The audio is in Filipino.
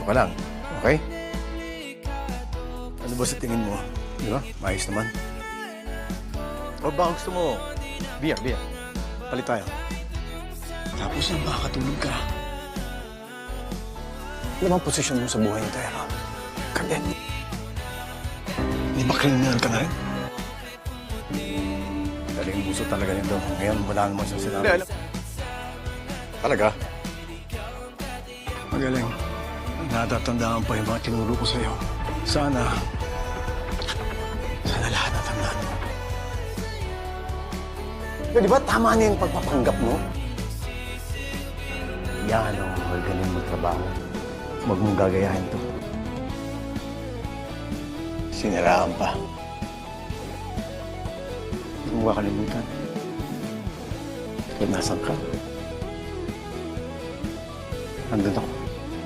Dito ka lang, okay? Ano ba sa tingin mo? Di ba? Maayos naman. O baka gusto mo, beer, beer. Palit tayo. Tapos na makakatulog ka. Ano bang posisyon mo sa buhay ni Tara? Kaget. Di ba kriminal ka na rin? Galing buso talaga nito. Ngayon, wala naman siya sinabi. Talaga? Magaling. Natatandaan pa yung mga tinuro ko sa'yo. Sana, sana lahat natandaan mo. Pero di ba tama na yung pagpapanggap mo? Yan ang magaling magtrabaho. Huwag mong gagayahin to. Siniraan pa. Hindi mo makalimutan. Kung nasan ka, nandun ako.